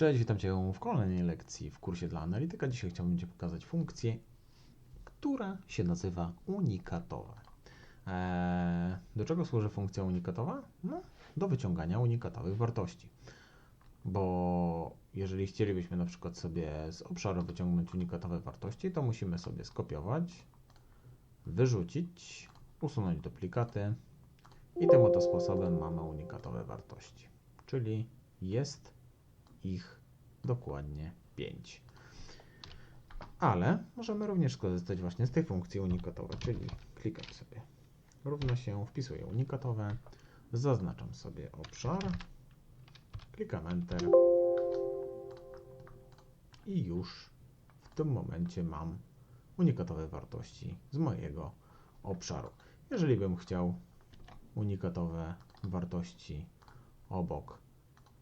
Cześć, witam Cię w kolejnej lekcji w kursie dla analityka. Dzisiaj chciałbym Ci pokazać funkcję, która się nazywa unikatowe. Eee, do czego służy funkcja unikatowa? No, do wyciągania unikatowych wartości. Bo jeżeli chcielibyśmy na przykład sobie z obszaru wyciągnąć unikatowe wartości, to musimy sobie skopiować, wyrzucić, usunąć duplikaty i tym oto sposobem mamy unikatowe wartości. Czyli jest ich dokładnie 5. Ale możemy również skorzystać właśnie z tej funkcji unikatowej, czyli klikam sobie równa się, wpisuję unikatowe, zaznaczam sobie obszar, klikam Enter i już w tym momencie mam unikatowe wartości z mojego obszaru. Jeżeli bym chciał unikatowe wartości obok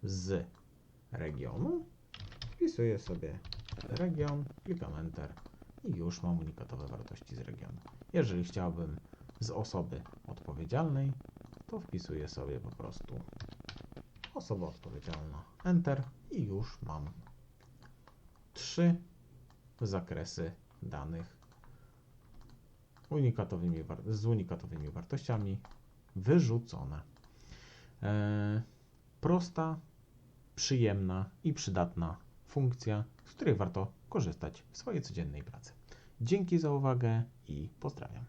z regionu, wpisuję sobie region, klikam Enter i już mam unikatowe wartości z regionu. Jeżeli chciałbym z osoby odpowiedzialnej, to wpisuję sobie po prostu osoba odpowiedzialna, Enter i już mam trzy zakresy danych unikatowymi, z unikatowymi wartościami wyrzucone. E, prosta, przyjemna i przydatna funkcja, z której warto korzystać w swojej codziennej pracy. Dzięki za uwagę i pozdrawiam.